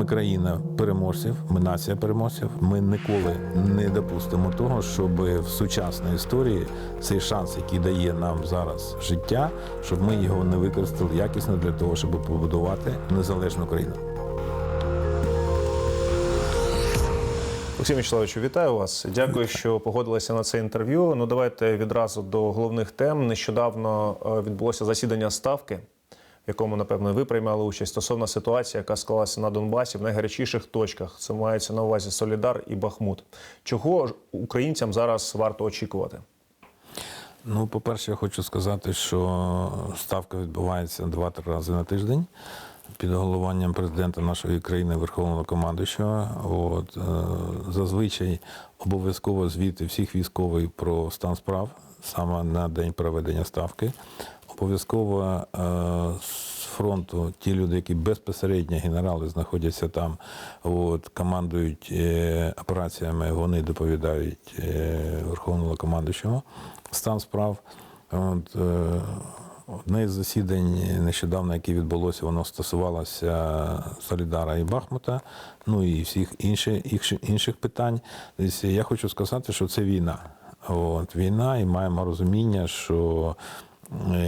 Ми країна переможців, ми нація переможців. Ми ніколи не допустимо того, щоб в сучасній історії цей шанс, який дає нам зараз життя, щоб ми його не використали якісно для того, щоб побудувати незалежну країну. Олексій Мячеславовичу, вітаю вас. Дякую, що погодилися на це інтерв'ю. Ну давайте відразу до головних тем. Нещодавно е, відбулося засідання ставки, в якому, напевно, ви приймали участь стосовно ситуації, яка склалася на Донбасі в найгарячіших точках. Це мається на увазі Солідар і Бахмут. Чого українцям зараз варто очікувати? Ну, по-перше, я хочу сказати, що ставка відбувається два-три рази на тиждень під головуванням президента нашої країни, Верховного командуючого. От, е, зазвичай обов'язково звіти всіх військових про стан справ саме на день проведення ставки. Обов'язково е, з фронту ті люди, які безпосередньо генерали знаходяться там, от, командують е, операціями, вони доповідають е, Верховному командуючому стан справ. От, Одне з засідань нещодавно, яке відбулося, воно стосувалося Солідара і Бахмута, ну і всіх інших, інших, питань. Я хочу сказати, що це війна. От, війна, і маємо розуміння, що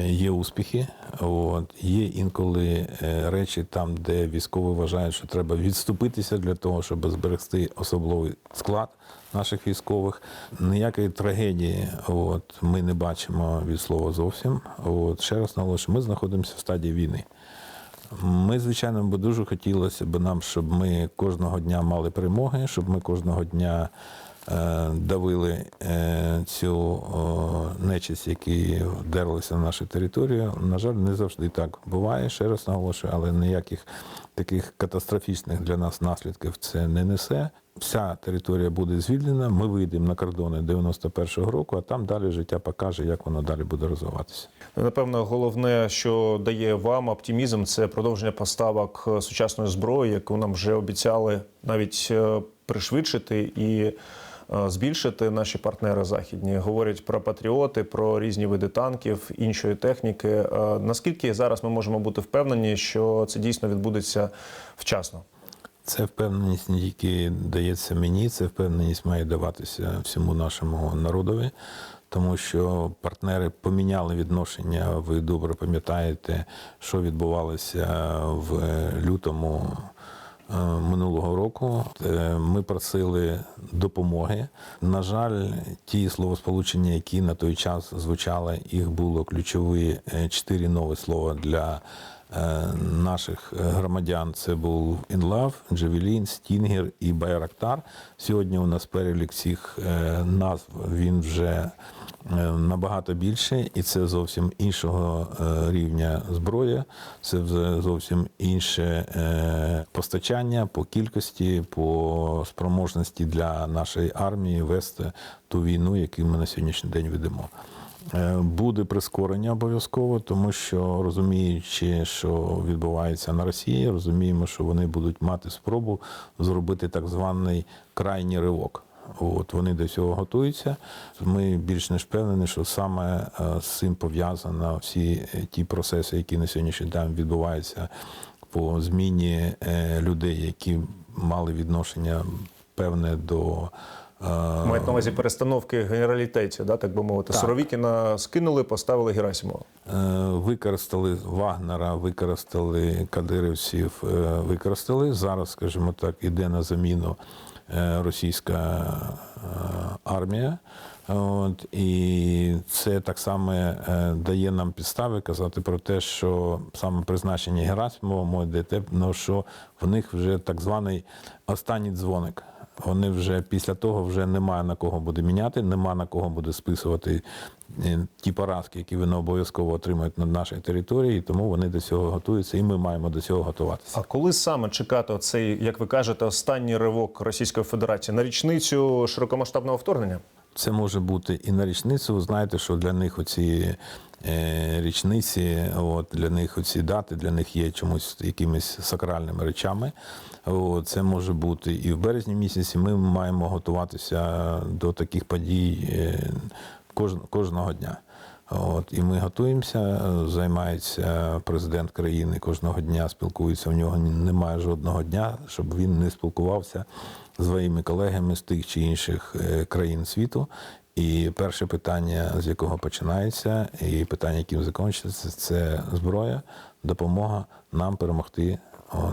є успіхи. От, є інколи е, речі там, де військові вважають, що треба відступитися для того, щоб зберегти особливий склад наших військових. Ніякої трагедії от, ми не бачимо від слова зовсім. От, ще раз наголошую, ми знаходимося в стадії війни. Ми, звичайно, би дуже хотілося б нам, щоб ми кожного дня мали перемоги, щоб ми кожного дня е, давили е, цю нечисть, які вдерлися на нашу територію. На жаль, не завжди так буває. Ще раз наголошую, але ніяких таких катастрофічних для нас наслідків це не несе. Вся територія буде звільнена. Ми вийдемо на кордони 91-го року, а там далі життя покаже, як воно далі буде розвиватися. Ну, Напевно, головне, що дає вам оптимізм, це продовження поставок е, сучасної зброї, яку нам вже обіцяли навіть е, пришвидшити і е, збільшити наші партнери західні. Говорять про патріоти, про різні види танків, іншої техніки. Е, Наскільки зараз ми можемо бути впевнені, що це дійсно відбудеться вчасно? Це впевненість не тільки дається мені, це впевненість має даватися всьому нашому народові, тому що партнери поміняли відношення. Ви добре пам'ятаєте, що відбувалося в лютому е, минулого року. Е, Ми просили допомоги. На жаль, ті словосполучення, які на той час звучали, їх було ключові е, чотири нові слова для е, наших громадян. Це був «Інлав», «Джавелін», «Стінгер» і «Байрактар». Сьогодні у нас перелік цих е, назв він вже е, набагато більше, і це зовсім іншого е, рівня зброї, це зовсім інше е, постачання по кількості, по спроможності для нашої армії вести ту війну, яку ми на сьогоднішній день ведемо. Е, Буде прискорення обов'язково, тому що розуміючи, що відбувається на Росії, розуміємо, що вони будуть мати спробу зробити так званий крайній ривок. От вони до цього готуються. Ми більш ніж впевнені, що саме е, з цим пов'язано всі е, ті процеси, які на сьогоднішній день відбуваються по зміні людей, які мали відношення певне до Мають на увазі перестановки генералітетів, да, так би мовити. Так. Суровікіна скинули, поставили Герасимова. Е, Використали Вагнера, використали кадирівців, е, використали. Зараз, скажімо так, іде на заміну е, російська армія. От, і це так само дає нам підстави казати про те, що саме призначення Герасимова, моє ДТ, ну, що в них вже так званий останній дзвоник. Вони вже після того вже немає на кого буде міняти, нема на кого буде списувати е, ті поразки, які вони обов'язково отримають на нашій території, тому вони до цього готуються, і ми маємо до цього готуватися. А коли саме чекати цей, як ви кажете, останній ривок Російської Федерації на річницю широкомасштабного вторгнення? Це може бути і на річницю. Ви знаєте, що для них оці е, річниці, от, для них оці дати, для них є чомусь якимись сакральними речами. От, це може бути і в березні місяці. Ми маємо готуватися до таких подій е, кож, кожного дня. От, і ми готуємося, займається президент країни кожного дня, спілкується. У нього немає жодного дня, щоб він не спілкувався своїми колегами з тих чи інших е, країн світу. І перше питання, з якого починається, і питання, яким закінчиться, це зброя, допомога нам перемогти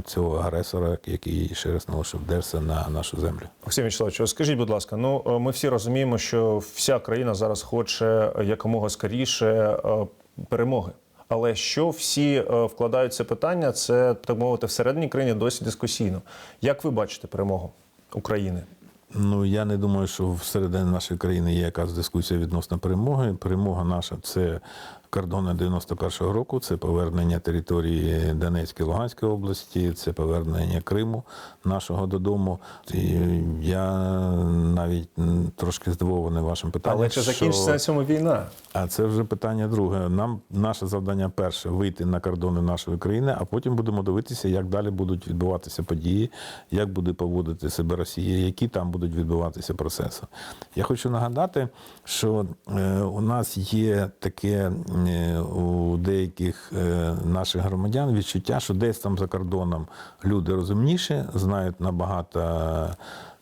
цього агресора, який ще раз наголошую, вдерся на нашу землю. Максим Вячеславович, скажіть, будь ласка, ну е, ми всі розуміємо, що вся країна зараз хоче якомога скоріше е, перемоги. Але що всі вкладають це питання, це так мовити всередині країни досі дискусійно. Як ви бачите перемогу України? Ну я не думаю, що всередині нашої країни є якась дискусія відносно перемоги. Перемога наша це кордони 91-го року, це повернення території Донецької Луганської області, це повернення Криму нашого додому. І я навіть трошки здивований вашим питанням. Але чи закінчиться на цьому війна? А це вже питання друге. Нам наше завдання перше вийти на кордони нашої країни, а потім будемо дивитися, як далі будуть відбуватися події, як буде поводити себе Росія, які там будуть відбуватися процеси. Я хочу нагадати, що е, у нас є таке у деяких е, наших громадян відчуття, що десь там за кордоном люди розумніші, знають набагато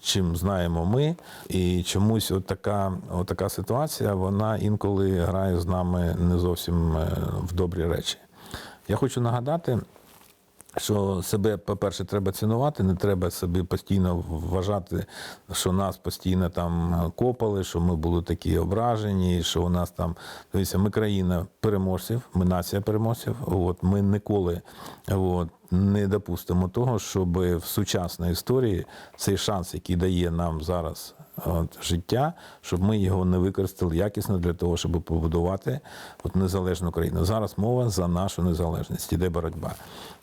чим знаємо ми. І чомусь отака, отака ситуація, вона інколи грає з нами не зовсім е, в добрі речі. Я хочу нагадати, що себе, по-перше, треба цінувати, не треба собі постійно вважати, що нас постійно там копали, що ми були такі ображені, що у нас там. Дивіться, ми країна переможців, ми нація переможців. От, ми ніколи от, не допустимо того, щоб в сучасній історії цей шанс, який дає нам зараз от, життя, щоб ми його не використали якісно для того, щоб побудувати от, незалежну країну. Зараз мова за нашу незалежність, іде боротьба.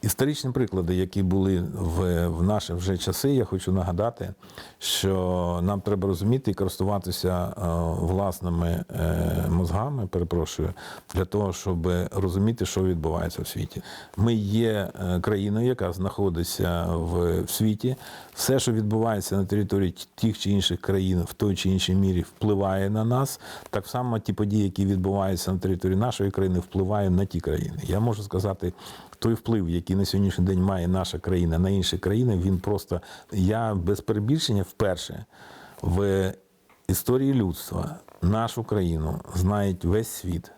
Історичні приклади, які були в, в наші вже часи, я хочу нагадати, що нам треба розуміти і користуватися е, власними е, мозгами, перепрошую, для того, щоб розуміти, що відбувається в світі. Ми є е, країною, яка знаходиться в, світі. Все, що відбувається на території тих чи інших країн, в той чи іншій мірі впливає на нас. Так само ті події, які відбуваються на території нашої країни, впливають на ті країни. Я можу сказати, той вплив, який на сьогоднішній день має наша країна на інші країни, він просто я без перебільшення вперше в історії людства нашу країну знають весь світ.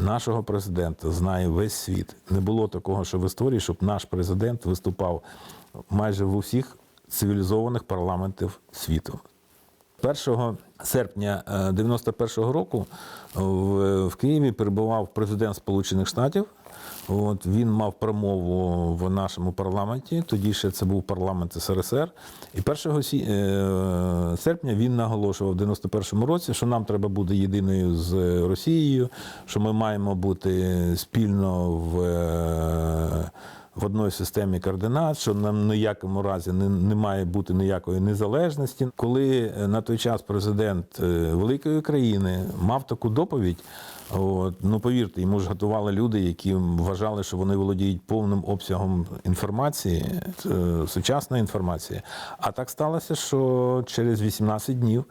Нашого президента знає весь світ. Не було такого, що в історії, щоб наш президент виступав майже в усіх цивілізованих парламентів світу. 1 серпня 91-го року в, в Києві перебував президент Сполучених Штатів. От він мав промову в нашому парламенті. Тоді ще це був парламент СРСР. І 1 сі- е, серпня він наголошував в 91-му році, що нам треба бути єдиною з Росією, що ми маємо бути спільно в. В одній системі координат, що нам ніякому разі не, не має бути ніякої незалежності. Коли е, на той час президент е, великої країни мав таку доповідь, от, ну повірте, йому ж готували люди, які вважали, що вони володіють повним обсягом інформації, е, сучасної інформації. А так сталося, що через 18 днів.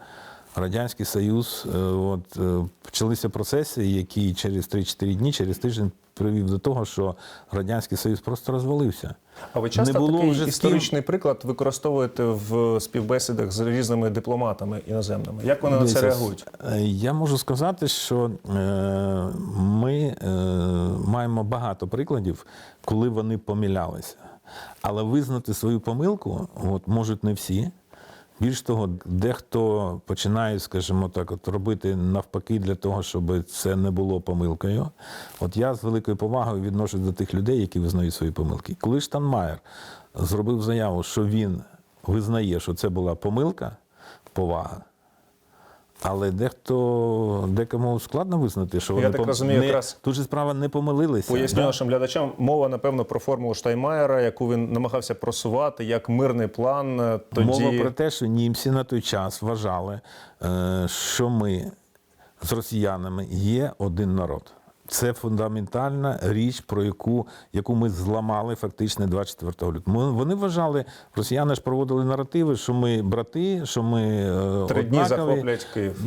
Радянський Союз, е, от е, почалися процеси, які через 3-4 дні, через тиждень привів до того, що Радянський Союз просто розвалився. А ви часто Не було такий вже історичний приклад використовуєте в співбесідах з різними дипломатами іноземними? Як вони на це реагують? е, Я можу сказати, що ми маємо багато прикладів, коли вони помилялися. Але визнати свою помилку от, можуть не всі. Більш того, дехто починає, скажімо так, от робити навпаки для того, щоб це не було помилкою. От я з великою повагою відношусь до тих людей, які визнають свої помилки. Коли Штанмаєр зробив заяву, що він визнає, що це була помилка, повага. Але дехто декому складно визнати, що Я вони так пом- розумію, не, якраз- тут же справа не помилилися. Поясню да? нашим глядачам. Мова, напевно, про формулу Штаймаєра, яку він намагався просувати як мирний план. е, Тоді Мова про те, що німці на той час вважали, е, що ми з росіянами є один народ. Це фундаментальна річ, про яку, яку ми зламали фактично 24 лютого. Вони вважали, росіяни ж проводили наративи, що ми брати, що ми е, Три дні захоплять Київ.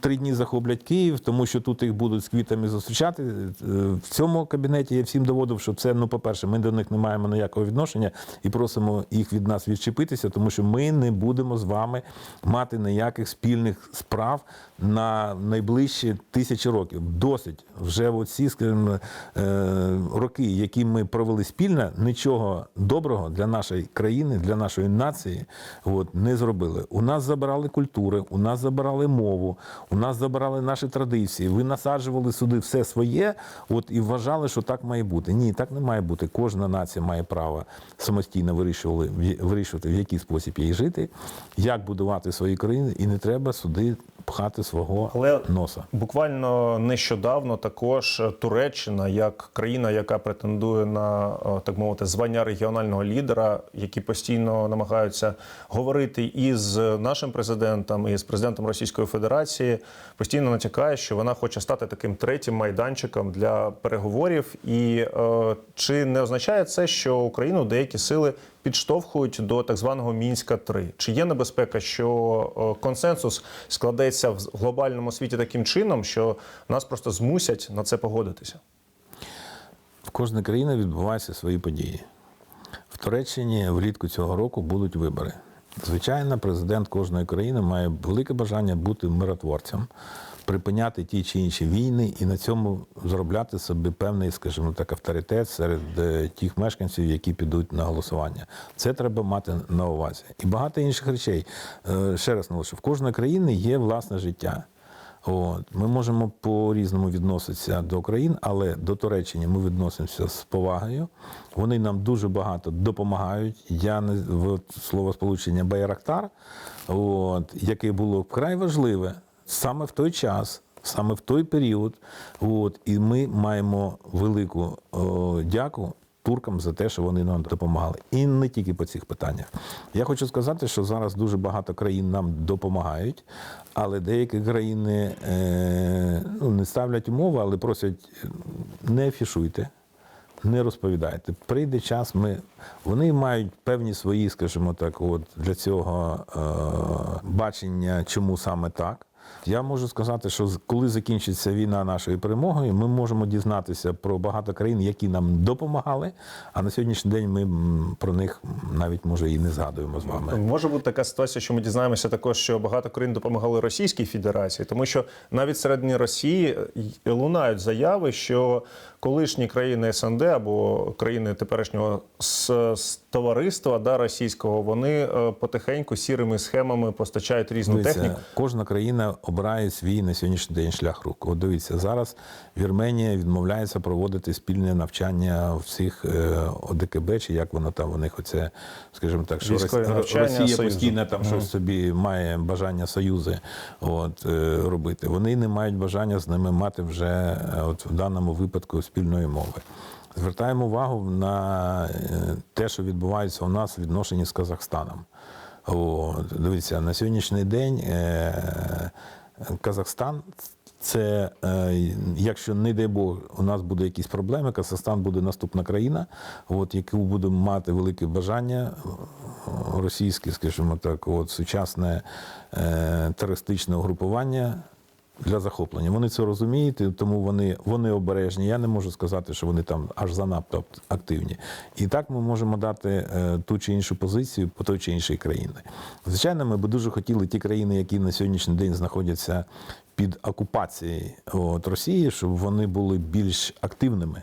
Три дні захоплять Київ, тому що тут їх будуть з квітами зустрічати. Е, В цьому кабінеті я всім доводив, що це, ну, по-перше, ми до них не маємо ніякого відношення і просимо їх від нас відчепитися, тому що ми не будемо з вами мати ніяких спільних справ на найближчі тисячі років. Досить вже оці, скажімо, е, роки, які ми провели спільно, нічого доброго для нашої країни, для нашої нації от, не зробили. У нас забирали культури, у нас забирали мову, у нас забирали наші традиції. Ви насаджували сюди все своє, от і вважали, що так має бути. Ні, так не має бути. Кожна нація має право самостійно вирішували вирішувати, в який спосіб їй жити, як будувати свої країни, і не треба сюди пхати свого Але носа. Буквально нещодавно також Туреччина, як країна, яка претендує на так мовити звання регіонального лідера, які постійно намагаються говорити із нашим президентом і з президентом Російської Федерації, постійно натякає, що вона хоче стати таким третім майданчиком для переговорів. І е, чи не означає це, що Україну деякі сили підштовхують до так званого мінська 3 Чи є небезпека, що е, консенсус складеться в глобальному світі таким чином, що нас просто змусять на це погодитися? В кожній країні відбуваються свої події. В Туреччині влітку цього року будуть вибори. Звичайно, президент кожної країни має велике бажання бути миротворцем, припиняти ті чи інші війни і на цьому зробляти собі певний, скажімо так, авторитет серед е, тих мешканців, які підуть на голосування. Це треба мати на увазі. І багато інших речей. Е, Ще раз наголошую, в кожної країни є власне життя. От. Ми можемо по-різному відноситися до країн, але до Туреччини ми відносимося з повагою. Вони нам дуже багато допомагають. Я не в словосполучення Байрактар, от, яке було вкрай важливе саме в той час, саме в той період. От, і ми маємо велику о, дяку туркам за те, що вони нам допомагали. І не тільки по цих питаннях. Я хочу сказати, що зараз дуже багато країн нам допомагають, але деякі країни е, ну, не ставлять умови, але просять не афішуйте. Не розповідайте. Прийде час, ми вони мають певні свої, скажімо так, от для цього е, бачення, чому саме так. Я можу сказати, що коли закінчиться війна нашою перемогою, ми можемо дізнатися про багато країн, які нам допомагали. А на сьогоднішній день ми про них навіть може і не згадуємо з вами. Може бути така ситуація, що ми дізнаємося також, що багато країн допомагали Російській Федерації, тому що навіть всередині Росії лунають заяви, що колишні країни СНД або країни теперішнього товариства да, російського, вони е, потихеньку сірими схемами постачають різну Дивіться, техніку. Кожна країна обирає свій на сьогоднішній день шлях рук. От дивіться, зараз Вірменія відмовляється проводити спільне навчання всіх е, ОДКБ, чи як воно там у них оце, скажімо так, що Росія Союзу. постійно там щось собі має бажання союзи от, е, робити. Вони не мають бажання з ними мати вже е, от, в даному випадку спільної мови. Звертаємо увагу на те, що відбувається у нас в відношенні з Казахстаном. От, дивіться, на сьогоднішній день е, Казахстан це, е, якщо не дай Бог, у нас буде якісь проблеми, Казахстан буде наступна країна, от, яку буде мати велике бажання російське, скажімо так, от, сучасне е, терористичне угрупування для захоплення. Вони це розуміють, тому вони, вони обережні. Я не можу сказати, що вони там аж занадто активні. І так ми можемо дати е, ту чи іншу позицію по той чи іншій країні. Звичайно, ми б дуже хотіли ті країни, які на сьогоднішній день знаходяться під окупацією от, Росії, щоб вони були більш активними.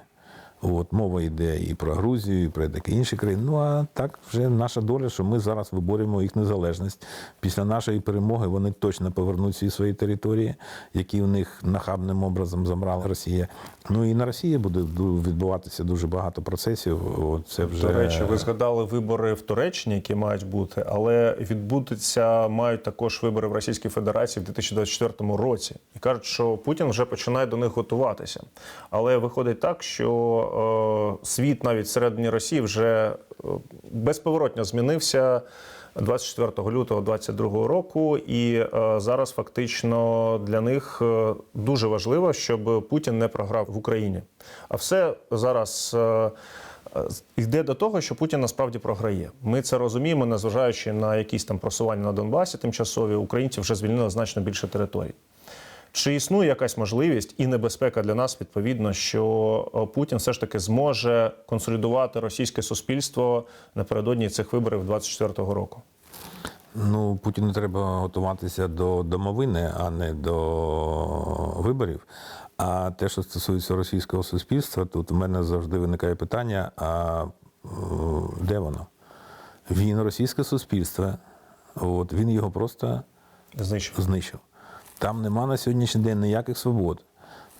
От мова йде і про Грузію, і про такі інші країни. Ну а так вже наша доля, що ми зараз виборюємо їх незалежність. Після нашої перемоги вони точно повернуть всі свої території, які у них нахабним образом забрала Росія. Ну і на Росії буде відбуватися дуже багато процесів. От це вже До речі, ви згадали вибори в Туреччині, які мають бути, але відбудуться мають також вибори в Російській Федерації в 2024 році. І кажуть, що Путін вже починає до них готуватися. Але виходить так, що е, світ навіть всередині Росії вже е, безповоротно змінився. 24 лютого 22 року. І е, зараз фактично для них дуже важливо, щоб Путін не програв в Україні. А все зараз. Йде до того, що Путін насправді програє. Ми це розуміємо, незважаючи на якісь там просування на Донбасі тимчасові, українці вже звільнили значно більше територій. Чи існує якась можливість і небезпека для нас відповідно, що е, Путін все ж таки зможе консолідувати російське суспільство напередодні цих виборів 24-го року? Ну, Путіну треба готуватися до домовини, а не до виборів. А те, що стосується російського суспільства, тут у мене завжди виникає питання: а е, де воно? Він російське суспільство, от, він його просто Знищив. знищив. Там нема на сьогоднішній день ніяких свобод.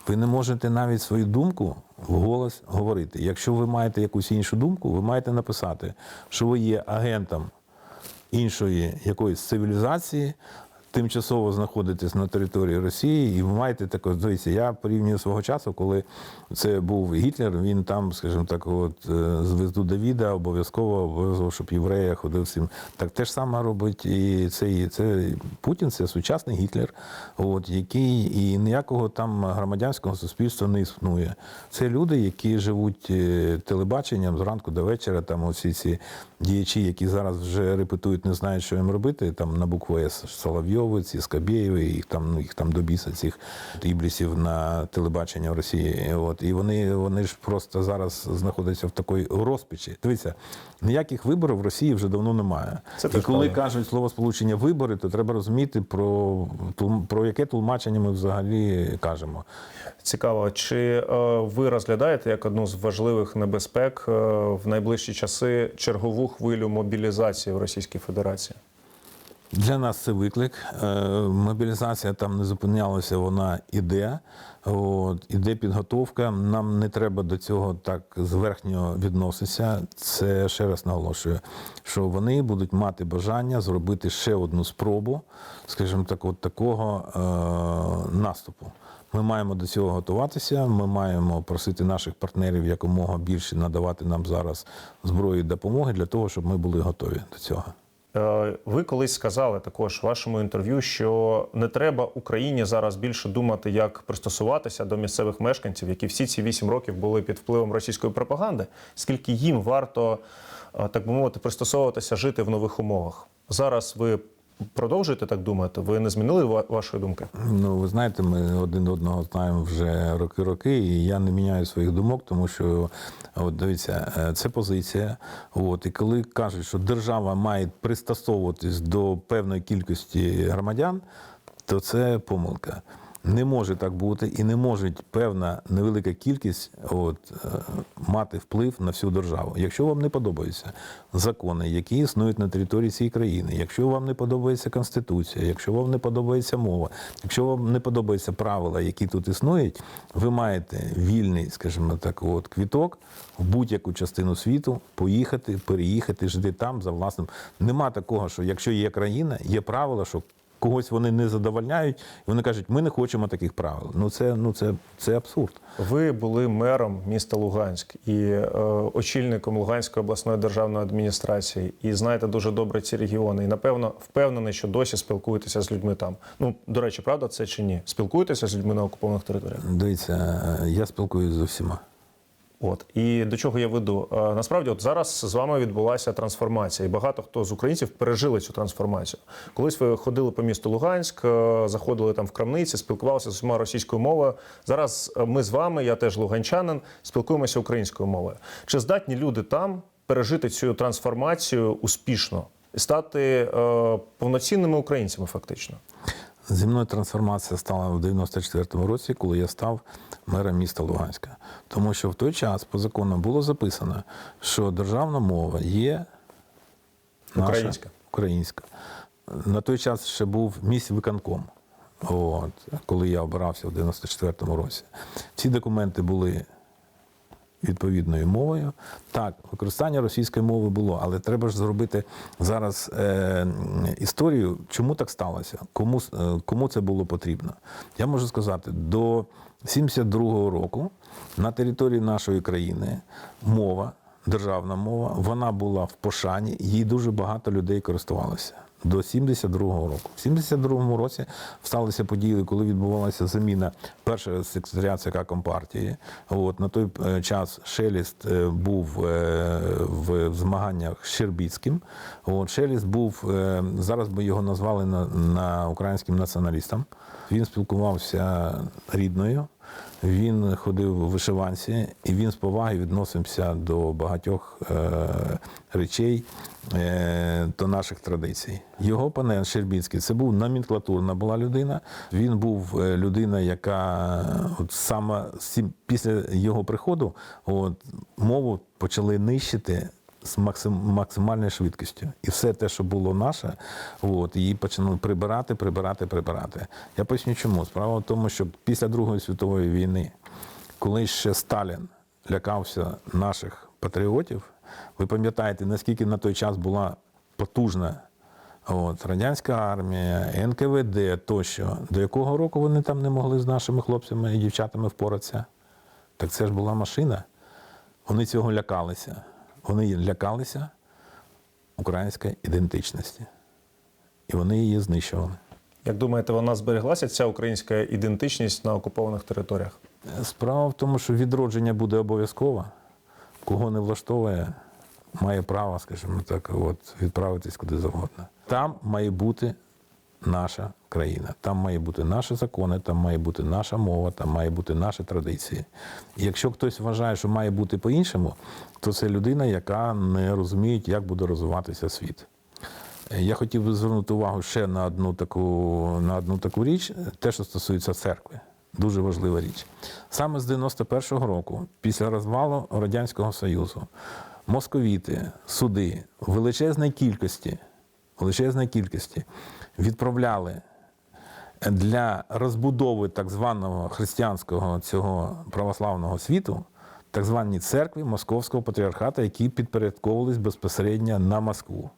Ви не можете навіть свою думку вголос говорити. Якщо ви маєте якусь іншу думку, ви маєте написати, що ви є агентом іншої якоїсь цивілізації, тимчасово знаходитесь на території Росії, і ви маєте таке, дивіться, я порівнюю свого часу, коли це був Гітлер, він там, скажімо так, от е, звезду Давіда обов'язково обов'язково, щоб єврея ходив всім. Так те ж саме робить і цей це Путін, це сучасний Гітлер, от який і ніякого там громадянського суспільства не існує. Це люди, які живуть е, телебаченням зранку до вечора. Там усі ці діячі, які зараз вже репетують, не знають, що їм робити. Там на букву С Соловйови, ці Скабєєви, їх там ну їх там до біса, цих іблісів на телебачення в Росії. От і вони, вони ж просто зараз знаходяться в такій розпачі. Дивіться, ніяких виборів в Росії вже давно немає. Це і коли кажуть слово сполучення вибори, то треба розуміти про про яке тлумачення ми взагалі кажемо. Цікаво, чи е, ви розглядаєте як одну з важливих небезпек е, в найближчі часи чергову хвилю мобілізації в Російській Федерації? Для нас це виклик. Е, Мобілізація там не зупинялася, вона іде. От, іде підготовка. Нам не треба до цього так зверхньо відноситися. Це ще раз наголошую, що вони будуть мати бажання зробити ще одну спробу, скажімо так, от такого е, наступу. Ми маємо до цього готуватися. Ми маємо просити наших партнерів якомога більше надавати нам зараз зброї і допомоги для того, щоб ми були готові до цього. Е, Ви колись сказали також в вашому інтерв'ю, що не треба Україні зараз більше думати, як пристосуватися до місцевих мешканців, які всі ці вісім років були під впливом російської пропаганди, скільки їм варто, е, так би мовити, пристосовуватися жити в нових умовах. Зараз ви продовжуєте так думати? Ви не змінили ва- вашої думки? Ну, ви знаєте, ми один одного знаємо вже роки-роки, і я не міняю своїх думок, тому що от дивіться, е, це позиція. От, і коли кажуть, що держава має пристосовуватись до певної кількості громадян, то це помилка. Не може так бути, і не може певна невелика кількість от, е, мати вплив на всю державу. Якщо вам не подобаються закони, які існують на території цієї країни, якщо вам не подобається конституція, якщо вам не подобається мова, якщо вам не подобаються правила, які тут існують, ви маєте вільний, скажімо так, от квіток в будь-яку частину світу поїхати, переїхати, жити там за власним. Нема такого, що якщо є країна, є правила, що когось вони не задовольняють, і вони кажуть, ми не хочемо таких правил. Ну це ну це, це абсурд. Ви були мером міста Луганськ і е, очільником Луганської обласної державної адміністрації, і знаєте дуже добре ці регіони. І напевно впевнений, що досі спілкуєтеся з людьми там. Ну до речі, правда це чи ні? Спілкуєтеся з людьми на окупованих територіях? Дивіться, е, я спілкуюся з усіма. От і до чого я веду? Насправді, от зараз з вами відбулася трансформація, і багато хто з українців пережили цю трансформацію. Колись ви ходили по місту Луганськ, е, заходили там в крамниці, спілкувалися з усіма російською мовою. Зараз е, ми з вами, я теж луганчанин, спілкуємося українською мовою. Чи здатні люди там пережити цю трансформацію успішно і стати е, повноцінними українцями, фактично? Зі мною трансформація стала в 94-му році, коли я став мером міста Луганська. Тому що в той час по закону було записано, що державна мова є наша, Українська. українська. На той час ще був місь виконком, от, коли я обирався в 94-му році. Ці документи були відповідною мовою. Так, використання російської мови було, але треба ж зробити зараз е, історію, чому так сталося, кому, е, кому це було потрібно. Я можу сказати, до 72-го року на території нашої країни мова державна мова, вона була в пошані, їй дуже багато людей користувалося. До 72-го року. В 72-му році сталися події, коли відбувалася заміна першого секретаря ЦК Компартії. От, на той е, час Шеліст е, був е, в змаганнях з Щербіцьким. От, Шеліст був, зараз би його назвали на, на українським націоналістом. Він спілкувався рідною. Він ходив у вишиванці, і він з повагою відносився до багатьох е, речей, е, до наших традицій. Його панен Щербінський це був номенклатурна була людина. Він був е, людина, яка от саме після його приходу от, мову почали нищити з максим, максимальною швидкістю. І все те, що було наше, от, її почали прибирати, прибирати, прибирати. Я поясню чому. Справа в тому, що після Другої світової війни, коли ще Сталін лякався наших патріотів, ви пам'ятаєте, наскільки на той час була потужна От, радянська армія, НКВД тощо. До якого року вони там не могли з нашими хлопцями і дівчатами впоратися? Так це ж була машина. Вони цього лякалися. Вони лякалися української ідентичності. І вони її знищували. Як думаєте, вона збереглася ця українська ідентичність на окупованих територіях? Справа в тому, що відродження буде обов'язково. Кого не влаштовує, має право, скажімо так, от, відправитись куди завгодно. Там має бути наша країна, там має бути наші закони, там має бути наша мова, там має бути наші традиції. І якщо хтось вважає, що має бути по-іншому, то це людина, яка не розуміє, як буде розвиватися світ. Я хотів би звернути увагу ще на одну таку, на одну таку річ, те, що стосується церкви. Дуже важлива річ. Саме з 91-го року, після розвалу Радянського Союзу, московіти, суди в кількості, величезній кількості відправляли для розбудови так званого християнського цього православного світу так звані церкви Московського патріархата, які підпорядковувались безпосередньо на Москву.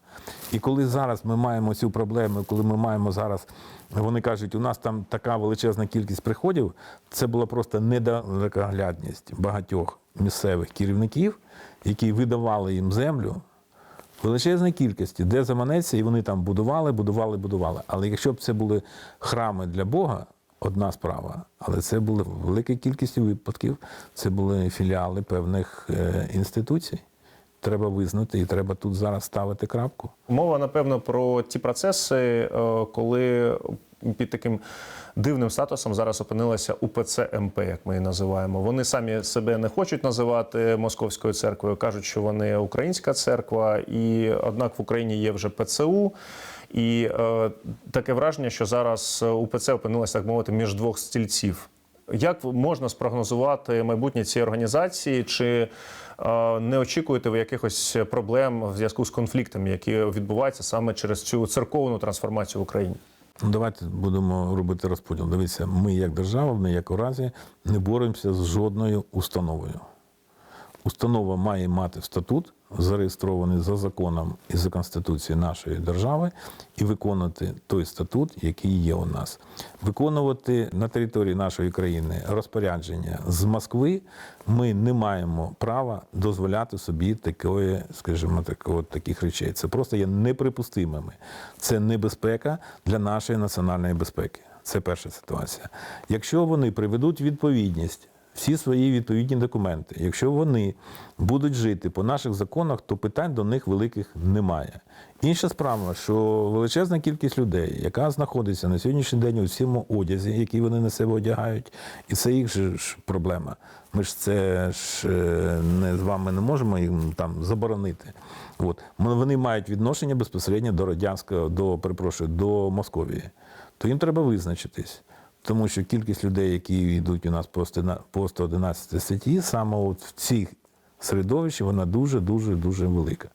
І коли зараз ми маємо цю проблему, коли ми маємо зараз, вони кажуть, у нас там така величезна кількість приходів, це була просто недалекоглядність багатьох місцевих керівників, які видавали їм землю величезній кількості, де заманеться, і вони там будували, будували, будували. Але якщо б це були храми для Бога, одна справа. Але це були в великій кількості випадків, це були філіали певних е, інституцій. Треба визнати, і треба тут зараз ставити крапку. Мова, напевно, про ті процеси, е, коли під таким дивним статусом зараз опинилася УПЦ МП, як ми її називаємо. Вони самі себе не хочуть називати московською церквою, кажуть, що вони українська церква, і однак в Україні є вже ПЦУ. І е, таке враження, що зараз УПЦ опинилася, так мовити, між двох стільців. Як можна спрогнозувати майбутнє цієї організації? Чи е, не очікуєте ви якихось проблем в зв'язку з конфліктами, які відбуваються саме через цю церковну трансформацію в Україні? Давайте будемо робити розподіл. Дивіться, ми як держава, в ніякому разі не боремося з жодною установою. Установа має мати статут, зареєстрований за законом і за конституцією нашої держави, і виконувати той статут, який є у нас. Виконувати на території нашої країни розпорядження з Москви ми не маємо права дозволяти собі такої, скажімо, так, от таких речей. Це просто є неприпустимими. Це небезпека для нашої національної безпеки. Це перша ситуація. Якщо вони приведуть відповідність всі свої відповідні документи. Якщо вони будуть жити по наших законах, то питань до них великих немає. Інша справа, що величезна кількість людей, яка знаходиться на сьогоднішній день у всьому одязі, який вони на себе одягають, і це їх же ж проблема. Ми ж це ж е, не з вами не можемо їм там заборонити. От вони мають відношення безпосередньо до радянського, до перепрошую, до Московії. То їм треба визначитись. Тому що кількість людей, які йдуть у нас 111 по 111 статті, саме от в цих середовищі вона дуже, дуже, велика.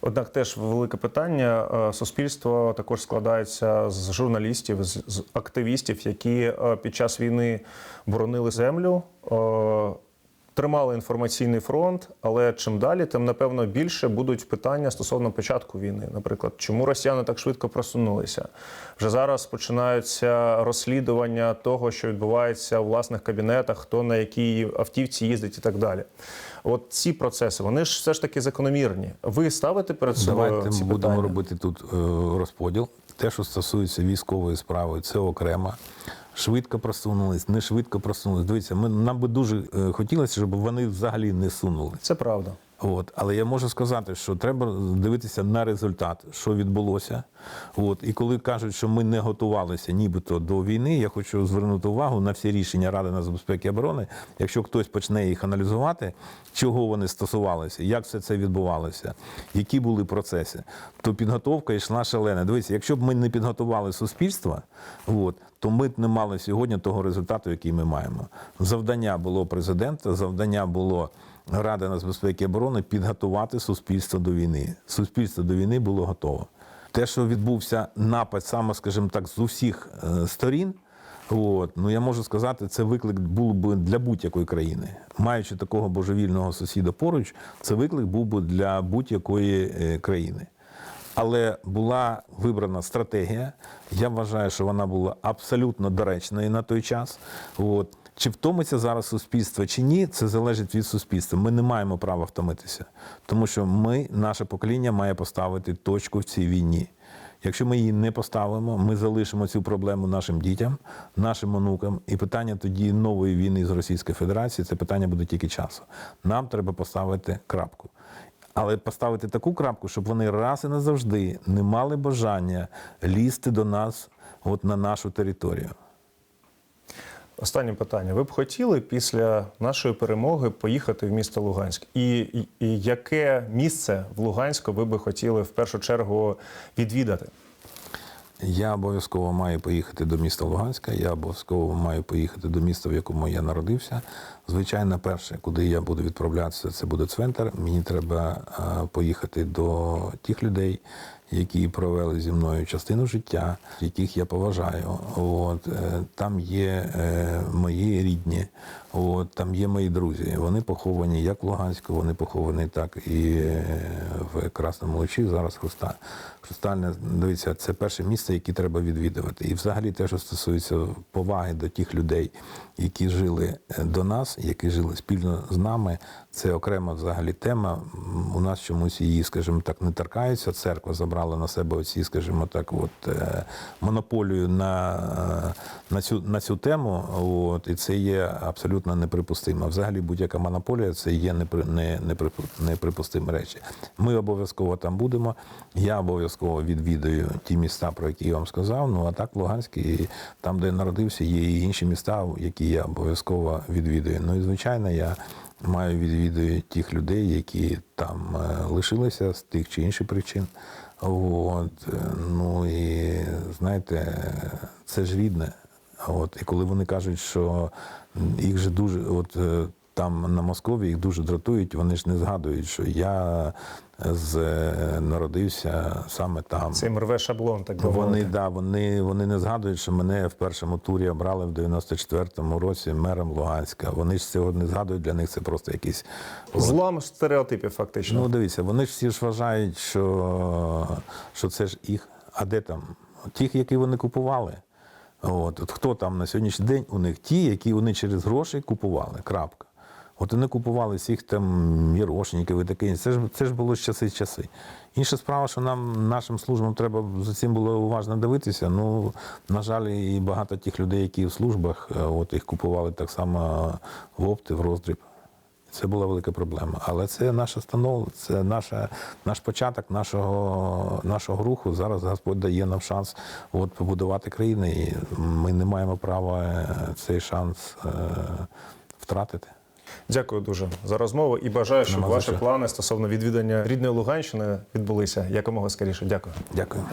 Однак теж велике питання. Е, Суспільство також складається з журналістів, з, з активістів, які е, під час війни боронили землю, е, тримали інформаційний фронт, але чим далі, тим напевно більше будуть питання стосовно початку війни. Наприклад, чому росіяни так швидко просунулися? Вже зараз починаються розслідування того, що відбувається у власних кабінетах, хто на якій автівці їздить і так далі. От ці процеси вони ж все ж таки закономірні. Ви ставите перед собою Давайте ці будемо питання? робити тут е, розподіл. Те, що стосується військової справи, це окремо. Швидко просунулись, не швидко просунулись. Дивіться, ми, нам би дуже е, хотілося, щоб вони взагалі не сунули. Це правда. От. Але я можу сказати, що треба дивитися на результат, що відбулося. От. І коли кажуть, що ми не готувалися нібито до війни, я хочу звернути увагу на всі рішення Ради нацбезпеки і оборони. Якщо хтось почне їх аналізувати, чого вони стосувалися, як все це відбувалося, які були процеси, то підготовка йшла шалена. Дивіться, якщо б ми не підготували суспільство, от, то ми б не мали сьогодні того результату, який ми маємо. Завдання було президента, завдання було. Ради нацбезпеки і оборони підготувати суспільство до війни. Суспільство до війни було готове. Те, що відбувся напад, саме, скажімо так, з усіх е, сторін, от, ну я можу сказати, це виклик був би для будь-якої країни. Маючи такого божевільного сусіда поруч, це виклик був би для будь-якої е, країни. Але була вибрана стратегія. Я вважаю, що вона була абсолютно доречною на той час. От. Чи втомиться зараз суспільство чи ні, це залежить від суспільства. Ми не маємо права втомитися, тому що ми, наше покоління, має поставити точку в цій війні. Якщо ми її не поставимо, ми залишимо цю проблему нашим дітям, нашим онукам. І питання тоді нової війни з Російською Федерацією це питання буде тільки часу. Нам треба поставити крапку. Але поставити таку крапку, щоб вони раз і назавжди не мали бажання лізти до нас от на нашу територію. Останнє питання. Ви б хотіли після нашої перемоги поїхати в місто Луганськ? І, і, і яке місце в Луганську ви би хотіли в першу чергу відвідати? Я обов'язково маю поїхати до міста Луганська. Я обов'язково маю поїхати до міста, в якому я народився. Звичайно, перше, куди я буду відправлятися, це буде цвинтар. Мені треба е, поїхати до тих людей, які провели зі мною частину життя, яких я поважаю. От е, там є е, мої рідні, от там є мої друзі. Вони поховані як в Луганську, вони поховані так і е, в Красному Лучі. Зараз Хруста. Хрустальне, дивіться, це перше місце, яке треба відвідувати. І взагалі те, що стосується поваги до тих людей, які жили до нас, які жили спільно з нами, це окрема взагалі тема. У нас чомусь її, скажімо так, не торкаються. Церква забрала на себе оці, скажімо так, от е, монополію на, е, на цю на цю тему. От, і це є абсолютно неприпустимо. Взагалі, будь-яка монополія це є непри, не, неприпустимі речі. Ми обов'язково там будемо. Я обов'язково відвідаю ті міста, про які я вам сказав. Ну а так, Луганськ, і там, де я народився, є і інші міста, які я обов'язково відвідую. Ну і звичайно, я маю відвідую тих людей, які там е, лишилися з тих чи інших причин. От, е, ну і знаєте, це ж рідне. От, і коли вони кажуть, що їх же дуже, от е, там на Москові їх дуже дратують, вони ж не згадують, що я з, е, народився саме там. Цим рве шаблон, так би Вони, да, вони, вони не згадують, що мене в першому турі обрали в 94-му році мером Луганська. Вони ж цього не згадують, для них це просто якісь Злам стереотипів, фактично. Ну, дивіться, вони ж всі ж вважають, що, що це ж їх. А де там? Тих, які вони купували. От, от хто там на сьогоднішній день у них ті, які вони через гроші купували. Крапка. От вони купували всіх там мірошників і таке. Це ж це ж було з часи часи. Інша справа, що нам, нашим службам, треба за цим було уважно дивитися. Ну, на жаль, і багато тих людей, які в службах, е, от їх купували так само в опти, в роздріб. Це була велика проблема. Але це наше станов, це наша, наш початок нашого, нашого руху. Зараз Господь дає нам шанс от, побудувати країну, і ми не маємо права е, цей шанс е, втратити. Дякую дуже за розмову і бажаю, щоб Нема ваші плани стосовно відвідання рідної Луганщини відбулися якомога скоріше. Дякую. Дякую.